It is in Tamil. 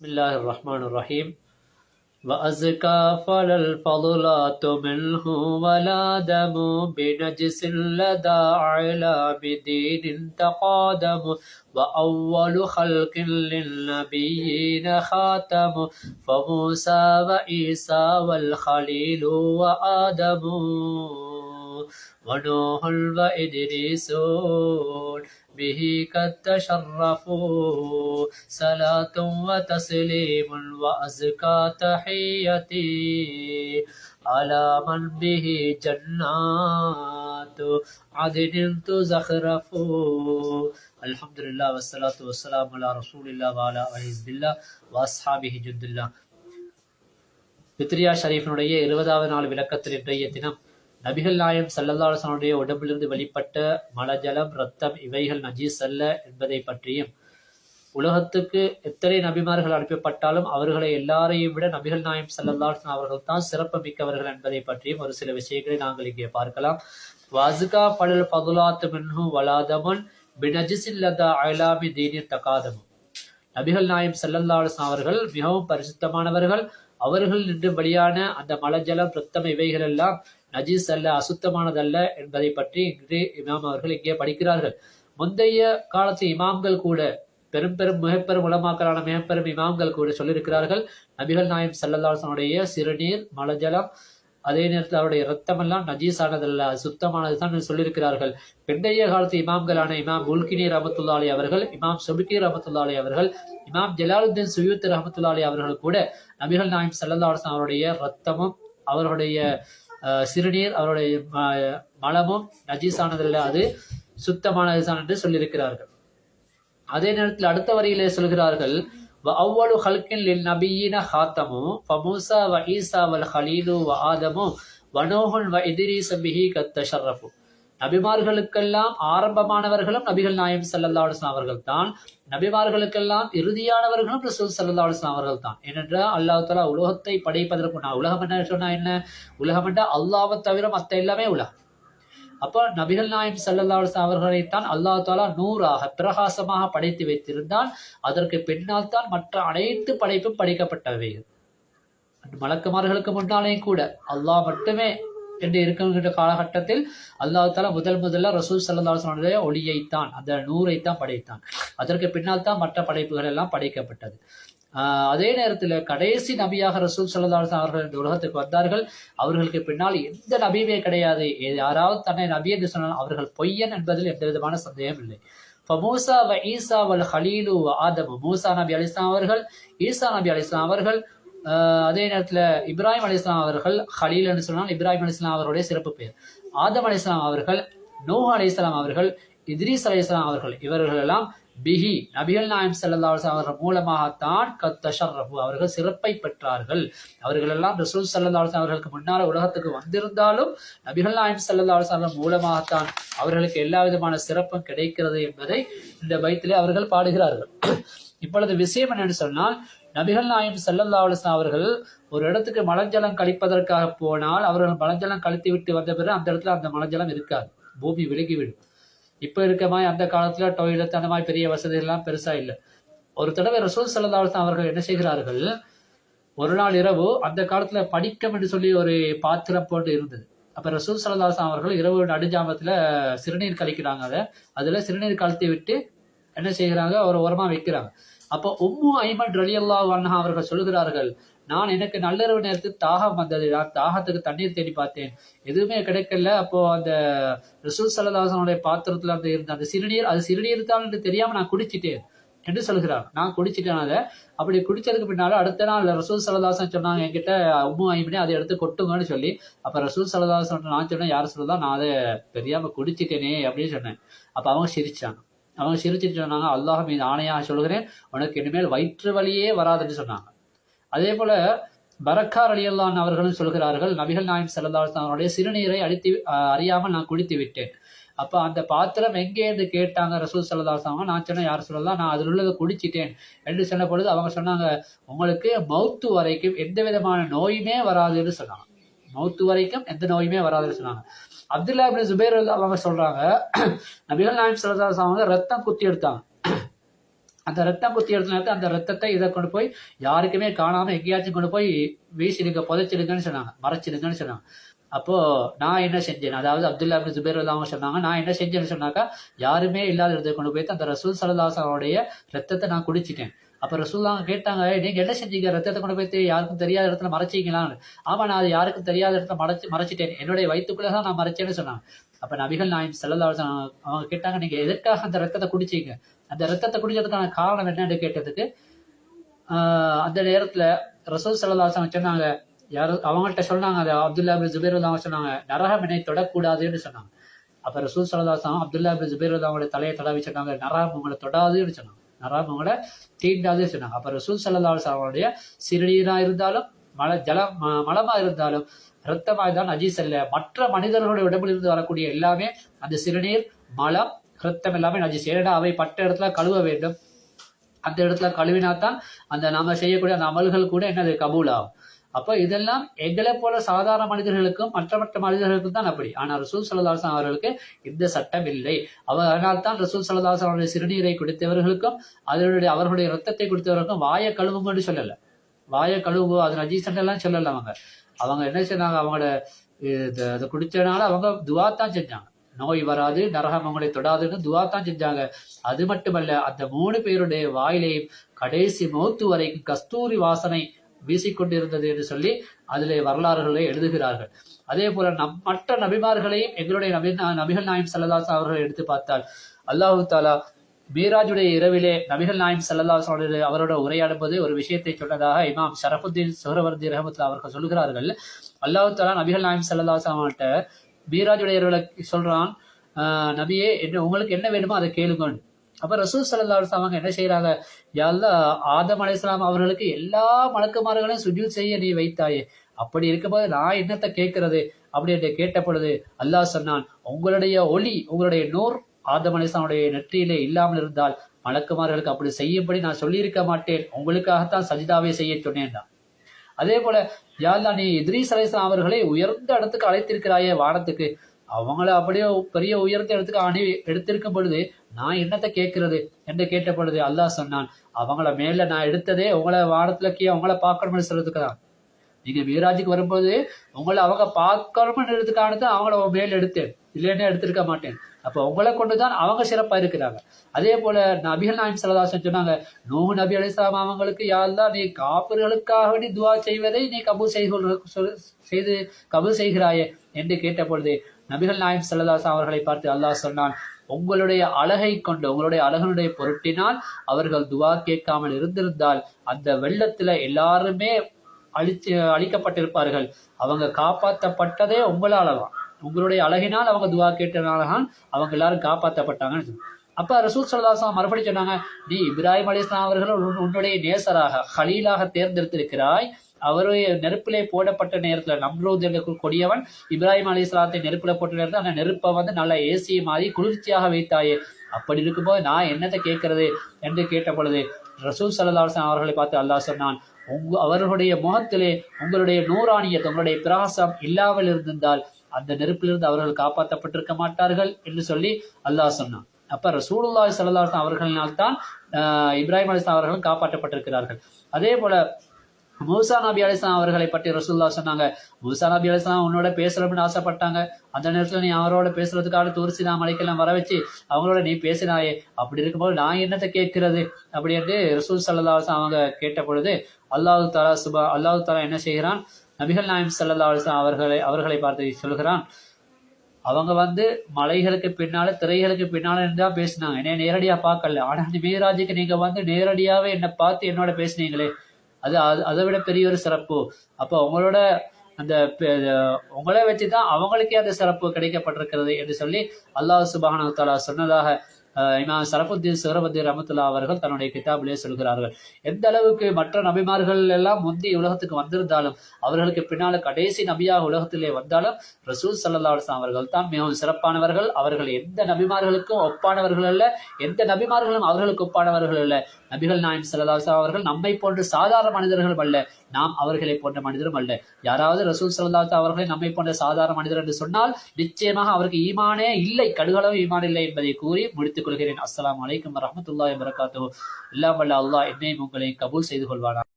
بسم الله الرحمن الرحيم. وأزكى فلا الفضلات منه ولا دم بنجس لدى علام دين تقادم. وأول خلق للنبيين خاتم. فموسى وعيسى والخليل وآدم. ونوح وإدريس به قد تشرفوا صلاة وتسليم وأزكى تحيتي على من به جنات عدن تزخرف الحمد لله والصلاة والسلام على رسول الله وعلى آله الله وأصحابه جند الله பித்ரியா ஷரீஃபினுடைய இருபதாவது நாள் விளக்கத்தில் இன்றைய தினம் நபிகள் நாயம் சல்லல்லாசனுடைய உடம்பிலிருந்து வெளிப்பட்ட மலஜலம் ரத்தம் இவைகள் நஜீஸ் அல்ல என்பதை பற்றியும் உலகத்துக்கு எத்தனை நபிமார்கள் அனுப்பப்பட்டாலும் அவர்களை எல்லாரையும் விட நபிகள் நாயம் சல்லல்லாசன் அவர்கள் தான் சிறப்பு மிக்கவர்கள் என்பதை பற்றியும் ஒரு சில விஷயங்களை நாங்கள் இங்கே பார்க்கலாம். வாசுகா படல் பதுலாத்து மின்ஹு வலாதமன் பினஜிசில்லதா அயலாமி தீனின் தகாதமும். நபிகள் நாயம் செல்லல்லாசன் அவர்கள் மிகவும் பரிசுத்தமானவர்கள். அவர்கள் நின்று வெளியான அந்த மலஜலம் ரத்தம் இவைகள் எல்லாம் நஜீஸ் அல்ல அசுத்தமானதல்ல என்பதை பற்றி இங்கே இமாம் அவர்கள் இங்கே படிக்கிறார்கள். முந்தைய காலத்து இமாம்கள் கூட பெரும் பெரும் மிகப்பெரும் உலமாக்கலான மிகப்பெரும் இமாம்கள் கூட சொல்லியிருக்கிறார்கள். நபிகள் நாயம் சல்லல்லாசனுடைய சிறுநீர் மலஜலம் அதே நேரத்தில் அவருடைய ரத்தமெல்லாம் நஜீஸானதல்ல சுத்தமானது தான் சொல்லியிருக்கிறார்கள். பிந்தைய காலத்து இமாம்களான இமாம் உல்கினி ரஹமத்துல்லாலி அவர்கள் இமாம் சுபிகி ரஹமத்துல்லாலி அவர்கள் இமாம் ஜலாலுத்தீன் சுயூத் ரஹமத்துல்லாலி அவர்கள் கூட நபிகள் நாயம் சல்லல்லாசன் அவருடைய ரத்தமும் அவருடைய சிறுநீர் அவருடைய மலமும் நஜீஸானதில்ல அது சுத்தமானதுதான் என்று சொல்லியிருக்கிறார்கள். அதே நேரத்தில் அடுத்த வரியிலே சொல்கிறார்கள் அவ்வளவு ஹல்கின் லில் நபியின ஹாத்தமும் ஃபமூசா வ ஈசா வல் ஹலீலு வ ஆதமும் வனோஹன் வ இதிரீச பிஹி கத்த ஷர்ரஃபும் நபிமார்களுக்கெல்லாம் ஆரம்பமானவர்களும் நபிகள் நாயம் சல்லல்லா அலுவலாம் அவர்கள் தான் நபிமார்களுக்கெல்லாம் இறுதியானவர்களும் ரசூல் சல்லா அலுவலாம் அவர்கள் தான் ஏனென்றால் அல்லாஹ் தலா உலகத்தை படைப்பதற்கு நான் உலகம் என்ன சொன்னா என்ன? உலகம் என்ற அல்லாவை தவிர மற்ற எல்லாமே உலகம். அப்போ நபிகள் நாயம் சல்லல்லா அலுவலாம் அவர்களைத்தான் அல்லாஹ் தாலா நூறாக பிரகாசமாக படைத்து வைத்திருந்தால் அதற்கு பின்னால் தான் மற்ற அனைத்து படைப்பும் படைக்கப்பட்டவை மலக்குமார்களுக்கு முன்னாலேயும் கூட அல்லாஹ் மட்டுமே என்று இருக்கின்ற காலகட்டத்தில் அல்லாஹால முதல் முதல்ல ரசூல் சல்லாஹனுடைய ஒளியைத்தான் அந்த நூறைத்தான் படைத்தான். அதற்கு பின்னால் தான் மற்ற படைப்புகள் எல்லாம் படைக்கப்பட்டது. அதே நேரத்தில் கடைசி நபியாக ரசூல் சல்லாஹ் அவர்கள் இந்த உலகத்துக்கு வந்தார்கள். அவர்களுக்கு பின்னால் எந்த நபியுமே கிடையாது. யாராவது தன்னை நபி என்று சொன்னால் அவர்கள் பொய்யன் என்பதில் எந்த விதமான சந்தேகம் இல்லை. மூசா வ ஈசா வல் ஹலீலு ஆதம். மூசா நபி அலிஸ்லாம் அவர்கள் ஈசா நபி அலிஸ்லாம் அவர்கள் அதே நேரத்தில் இப்ராஹிம் அலி இஸ்லாம் அவர்கள் ஹலீல் என்று சொன்னால் இப்ராஹிம் அலி இஸ்லாம் அவருடைய சிறப்பு பெயர். ஆதம் அலி இஸ்லாம் அவர்கள் நோஹா அலி இஸ்லாம் அவர்கள் இத்ரீஸ் அலி இஸ்லாம் அவர்கள் இவர்கள் எல்லாம் பிஹி நபிகள் நாயம் செல்லல்லா அவர்கள் மூலமாகத்தான் கத்தஷர்ரபு அவர்கள் சிறப்பை பெற்றார்கள். அவர்கள் எல்லாம் ரசூல் சல்லா அவர்களுக்கு முன்னால் உலகத்துக்கு வந்திருந்தாலும் நபிகள் நாயம் சல்லா அவர்கள் மூலமாகத்தான் அவர்களுக்கு எல்லா விதமான சிறப்பும் கிடைக்கிறது என்பதை இந்த பயத்திலே அவர்கள் பாடுகிறார்கள். இப்பொழுது விஷயம் என்னன்னு சொன்னால் நபிகள் நாயம் செல்லல்லா அலுவலாம் அவர்கள் ஒரு இடத்துக்கு மலஞ்சலம் கழிப்பதற்காக போனால் அவர்கள் மலஞ்சலம் கழித்து விட்டு வந்த பிறகு அந்த இடத்துல அந்த மலஞ்சலம் இருக்காது. பூமி விலகிவிடும் இப்போ இருக்க மாதிரி அந்த காலத்தில் டொய்லெட் அந்த மாதிரி பெரிய வசதிகள்லாம் பெருசாக இல்லை. ஒரு தடவை ரசூல் சல்லா அவர்கள் என்ன செய்கிறார்கள்? ஒரு நாள் இரவு அந்த காலத்தில் படிக்கம் என்று சொல்லி ஒரு பாத்திரம் போட்டு இருந்தது. அப்போ ரசூல் சல்லாஹம் அவர்கள் இரவு நடுஞ்சாமத்தில் சிறுநீர் கழிக்கிறாங்க. அதை அதில் சிறுநீர் கழித்து விட்டு என்ன செய்கிறாங்க? ஒரு உரமாக வைக்கிறாங்க. அப்போ உம்மு ஐமன் ரலி அல்லா அவர்கள் சொல்லுகிறார்கள் நான் எனக்கு நள்ளிரவு நேரத்துக்கு தாகம் வந்தது. நான் தாகத்துக்கு தண்ணீர் தேடி பார்த்தேன். எதுவுமே கிடைக்கல. அப்போ அந்த ரிசூல் சலதாசனுடைய பாத்திரத்துல அந்த இருந்த அந்த சிறுநீர் அது சிறுநீர் தான் என்று தெரியாம நான் குடிச்சிட்டேன். என்று சொல்கிறார். நான் குடிச்சிட்டேன் அதை அப்படி குடிச்சதுக்கு பின்னால அடுத்த நாள் ரசூல் சலதாசன் சொன்னாங்க என்கிட்ட உம்மு ஐமனே அதை எடுத்து கொட்டுங்கன்னு சொல்லி. அப்ப ரசூல் சலதாசன் நான் சொன்னேன் யார் சொல்லதான் நான் அதை தெரியாம குடிச்சிட்டேனே அப்படின்னு சொன்னேன். அப்ப அவங்க சிரிச்சாங்க. அவங்க சிரிச்சுட்டு சொன்னாங்க அல்லாஹ் மீது ஆணையாக சொல்கிறேன். உனக்கு இனிமேல் வயிற்று வழியே வராதுன்னு சொன்னாங்க. அதே போல பரக்கார் அலியல்லான் அவர்களும் சொல்கிறார்கள் நபிகள் நாயம் செல்லல்லா சிறுநீரை அழித்து அறியாமல் நான் குடித்து விட்டேன். அப்போ அந்த பாத்திரம் எங்கே என்று கேட்டாங்க ரசூல் சல்லா நான் சொன்னேன் யார் சொல்லலாம் நான் அதில் உள்ளதை குடிச்சிட்டேன் என்று சொன்ன பொழுது அவங்க சொன்னாங்க உங்களுக்கு மவுத்து வரைக்கும் எந்த விதமான நோயுமே வராதுன்னு சொன்னாங்க. மவுத்து வரைக்கும் எந்த நோயுமே வராதுன்னு சொன்னாங்க. அப்துல்லா இபின் சுபேர் அவங்க சொல்றாங்க நபிகள் நாயம் சல்லாஸ் அவங்க ரத்தம் குத்தி எடுத்தாங்க. அந்த ரத்தம் குத்தி எடுத்த அந்த ரத்தத்தை இதை கொண்டு போய் யாருக்குமே காணாம எங்கேயாச்சும் கொண்டு போய் வீசிடுங்க புதைச்சிடுங்கன்னு சொன்னாங்க. மறைச்சிடுங்கன்னு சொன்னாங்க. அப்போ நான் என்ன செஞ்சேன்? அதாவது அப்துல்லா பின் ஜுபேர் அவங்க சொன்னாங்க நான் என்ன செஞ்சேன்னு சொன்னாக்கா யாருமே இல்லாத இடத்துல கொண்டு போய் அந்த ரசூல் சலதாசனுடைய ரத்தத்தை நான் குடிச்சிட்டேன். அப்ப ரசூல்லாங்க கேட்டாங்க நீங்க என்ன செஞ்சீங்க? ரத்தத்தை கொண்டு போய் யாருக்கும் தெரியாத இடத்துல மறைச்சிங்களான்னு ஆமா நான் அது யாருக்கும் தெரியாத இடத்துல மறைச்சு மறைச்சிட்டேன். என்னுடைய வயிற்றுக்குள்ளே தான் நான் மறைச்சேன்னு சொன்னாங்க. அப்ப நபிகள் நாயம் செல்லதாசன் அவங்க கேட்டாங்க நீங்க எதற்காக அந்த ரத்தத்தை குடிச்சீங்க? அந்த ரத்தத்தை குடிச்சதுக்கான காரணம் என்னன்னு கேட்டதுக்கு அந்த நேரத்துல ரசூல் செல்லதாசன் சொன்னாங்க யாரும் அவங்கள்ட்ட சொன்னாங்க அது அப்துல்லா பின் ஜுபேர் அவங்க சொன்னாங்க நரகம் என்னை தொடக்கூடாதுன்னு சொன்னாங்க. அப்ப ரசூல் சலதாசம் அப்துல்லா பின் ஜுபேர் அவங்களோட தலையை தடவி சொன்னாங்க நரகம் உங்களை தொடாதுன்னு சொன்னாங்க. நரகம் உங்களை தீண்டாதுன்னு சொன்னாங்க. அப்ப ரசூல் சல்லாஸ் அவங்களுடைய சிறுநீரா இருந்தாலும் மல ஜலம் ம- மலமா இருந்தாலும் இரத்தமாய் தான் நஜீஸ் அல்ல. மற்ற மனிதர்களுடைய உடம்பில் இருந்து வரக்கூடிய எல்லாமே அந்த சிறுநீர் மலம் ரத்தம் எல்லாமே நஜீஸ் ஏன்னா அவை பட்ட இடத்துல கழுவ வேண்டும்? அந்த இடத்துல கழுவினாத்தான் அந்த நாம செய்யக்கூடிய அந்த அமல்கள் கூட என்னது? கபூல் ஆகும் அப்போ இதெல்லாம் எங்களை போல சாதாரண மனிதர்களுக்கும் மற்ற மற்ற மனிதர்களுக்கும் தான் அப்படி. ஆனால் ரசூல் சல்லதாசன் அவர்களுக்கு இந்த சட்டம் இல்லை. அவர் அதனால் தான் ரசூல் சல்லதாசன் அவருடைய சிறுநீரை குடித்தவர்களுக்கும் அதனுடைய அவர்களுடைய ரத்தத்தை குடித்தவர்களுக்கும் வாயை என்று சொல்லலை. வாயை கழுவு அது நஜீசன் எல்லாம் அவங்க. அவங்க என்ன செஞ்சாங்க அவங்களோட இது அதை குடிச்சனால அவங்க துவா தான் செஞ்சாங்க. நோய் வராது நரகம் அவங்களை தொடாதுன்னு துவா தான் செஞ்சாங்க. அது மட்டுமல்ல அந்த மூணு பேருடைய வாயிலையும் கடைசி மௌத்து வரைக்கும் கஸ்தூரி வாசனை வீசிக்கொண்டிருந்தது என்று சொல்லி அதிலே வரலாறுகளை எழுதுகிறார்கள். அதே போல நம் மற்ற நபிமார்களையும் எங்களுடைய நபி நபிகள் நாயம் சல்லதாஸ் அவர்களை எடுத்து பார்த்தால் அல்லாஹு தாலா மீராஜுடைய இரவிலே நபிகள் நாயம் சல்லல்லாஸ் அவரோட உரையாடும்போது ஒரு விஷயத்தை சொன்னதாக இமாம் ஷரஃபுத்தீன் சுஹரவர்தி ரஹமத்துல்லா அவர்கள் சொல்கிறார்கள் அல்லாஹு தாலா நபிகள் நாயம் சல்லல்லாஸ் அவங்கள்ட்ட மீராஜுடைய இரவுல சொல்றான் நபியே என்ன உங்களுக்கு என்ன வேணுமோ அதை கேளுங்கள் அப்ப ரசூல் சல்லா அவங்க என்ன செய்யறாங்க யாழ்லா ஆதம் அலையாம் அவர்களுக்கு எல்லா மலக்குமார்களையும் சுஜூத் செய்ய நீ வைத்தாயே. அப்படி இருக்கும்போது நான் என்னத்தை கேட்கறது? அப்படி என்று கேட்ட பொழுது அல்லாஹ் சொன்னான் உங்களுடைய ஒளி உங்களுடைய நூர் ஆதம் அலிஸ்லாமுடைய நெற்றியிலே இல்லாமல் இருந்தால் மலக்குமார்களுக்கு அப்படி செய்யும்படி நான் சொல்லியிருக்க மாட்டேன். உங்களுக்காகத்தான் சஜிதாவை செய்ய சொன்னேன் அதே போல யாழ்லா நீ இத்ரீஸ் அலிஸ்லாம் அவர்களை உயர்ந்த இடத்துக்கு அழைத்திருக்கிறாயே வானத்துக்கு. அவங்கள அப்படியே பெரிய உயர்ந்த இடத்துக்கு அணி எடுத்திருக்கும் பொழுது நான் என்னத்தை கேட்கறது? என்று கேட்ட பொழுது அல்லாஹ் சொன்னான் அவங்கள மேல நான் எடுத்ததே உங்களை வானத்துல கீழே உங்களை பார்க்கணும்னு சொல்றதுக்கு தான் நீங்க மீராஜுக்கு வரும்போது உங்களை அவங்க பார்க்கணும்னு எடுத்துக்கானது அவங்கள மேல் எடுத்தேன். இல்லைன்னு எடுத்திருக்க மாட்டேன். அப்போ உங்களை கொண்டுதான் அவங்க சிறப்பா இருக்கிறாங்க. அதே போல நபிகள் நாயம் சலதாசன் சொன்னாங்க நூஹ் நபி அலிஸ்லாம் அவங்களுக்கு யாரெல்லாம் நீ காப்பர்களுக்காக வேண்டி துவா செய்வதை நீ கபூல் செய்து செய்து கபூல் செய்கிறாயே என்று கேட்ட பொழுது நபிகள் நாயம் சல்லதாசன் அவர்களை பார்த்து அல்லாஹ் சொன்னான் உங்களுடைய அழகை கொண்டு உங்களுடைய அழகனுடைய பொருட்டினால் அவர்கள் துவா கேட்காமல் இருந்திருந்தால் அந்த வெள்ளத்துல எல்லாருமே அழிச்சு அழிக்கப்பட்டிருப்பார்கள். அவங்க காப்பாற்றப்பட்டதே உங்களால தான் உங்களுடைய அழகினால் அவங்க துவா கேட்டனால தான் அவங்க எல்லாரும் காப்பாற்றப்பட்டாங்கன்னு சொன்னாங்க. அப்போ ரசூல் சல்லாஸ்லாம் மறுபடி சொன்னாங்க நீ இப்ராஹிம் அலிஸ்லாம் அவர்கள் உன்னுடைய நேசராக ஹலீலாக தேர்ந்தெடுத்திருக்கிறாய். அவருடைய நெருப்பிலே போடப்பட்ட நேரத்தில் நம்ரூத் கொடியவன் இப்ராஹிம் அலி இஸ்லாத்தை நெருப்பில் போட்ட நேரத்தில் அந்த நெருப்பை வந்து நல்லா ஏசி மாதிரி குளிர்ச்சியாக வைத்தாயே. அப்படி இருக்கும்போது நான் என்னத்தை கேட்கறது? என்று கேட்ட பொழுது ரசூல் சல்லாஹ் அவர்களை பார்த்து அல்லாஹ் சொன்னான் உங்க அவர்களுடைய முகத்திலே உங்களுடைய நூறாணியத்தை உங்களுடைய பிரகாசம் இல்லாமல் இருந்திருந்தால் அந்த நெருப்பிலிருந்து அவர்கள் காப்பாற்றப்பட்டிருக்க மாட்டார்கள் என்று சொல்லி அல்லாஹ் சொன்னான். அப்ப ரசூலுல்லாஹி ஸல்லல்லாஹு அவர்களினால் தான் இப்ராஹிம் அலிஸ்லாம் அவர்களும் காப்பாற்றப்பட்டிருக்கிறார்கள். அதே போல மூசா நபி அலிஸ்லாம் அவர்களை பற்றி ரசூல்லா சொன்னாங்க. மூசா நபி அலிஸ்லாம் உன்னோட பேசணும்னு ஆசைப்பட்டாங்க. அந்த நேரத்துல நீ அவரோட பேசுறதுக்காக தூர்சினா மலைக்கெல்லாம் வர வச்சு அவங்களோட நீ பேசினாயே அப்படி இருக்கும்போது நான் என்னத்தை கேட்கிறது? அப்படின்ட்டு ரசூல் சல்லா அவங்க கேட்ட பொழுது அல்லாஹு தாலா சுபா அல்லாஹு தாலா என்ன செய்கிறான்? நபிகள் நாயம் சல்லா அவர்களை அவர்களை பார்த்து சொல்கிறான் அவங்க வந்து மலைகளுக்கு பின்னால திரைகளுக்கு பின்னால இருந்தா பேசினாங்க. என்னைய நேரடியா பார்க்கல. ஆனா மீராஜுக்கு நீங்க வந்து நேரடியாவே என்னை பார்த்து என்னோட பேசுனீங்களே. அது அது- அதை விட பெரிய ஒரு சிறப்பு. அப்போ உங்களோட அந்த உங்களை வச்சுதான் அவங்களுக்கே அந்த சிறப்பு கிடைக்கப்பட்டிருக்கிறது என்று சொல்லி அல்லாஹ் சுபஹானஹு சொன்னதாக இமாம் சரஃபுத்தீன் சுரபுத்தீன் ரமத்துல்லா அவர்கள் தன்னுடைய கிதாபிலே சொல்கிறார்கள் எந்த அளவுக்கு மற்ற நபிமார்கள் எல்லாம் முந்தி உலகத்துக்கு வந்திருந்தாலும் அவர்களுக்கு பின்னால கடைசி நபியாக உலகத்திலே வந்தாலும் ரசூல் சல்லா அலுவலாம் அவர்கள் தான் மிகவும் சிறப்பானவர்கள். அவர்கள் எந்த நபிமார்களுக்கும் ஒப்பானவர்கள் அல்ல எந்த நபிமார்களும் அவர்களுக்கு ஒப்பானவர்கள் அல்ல. நபிகள் நாயம் சல்லா அவர்கள் நம்மை போன்ற சாதாரண மனிதர்களும் அல்ல. நாம் அவர்களை போன்ற மனிதரும் அல்ல. யாராவது ரசூல் சல்லாத்து அவர்களை நம்மை போன்ற சாதாரண மனிதர் என்று சொன்னால் நிச்சயமாக அவருக்கு ஈமானே இல்லை கடுகளவு ஈமான் இல்லை என்பதை கூறி முடித்து முடித்துக் கொள்கிறேன். அஸ்லாம் அலைக்கும் வரஹ்மத்துல்லாஹி வரகாத்தோ எல்லாம் வல்ல அல்லாஹ் என்னையும் உங்களை கபூல் செய்து கொள்வானா?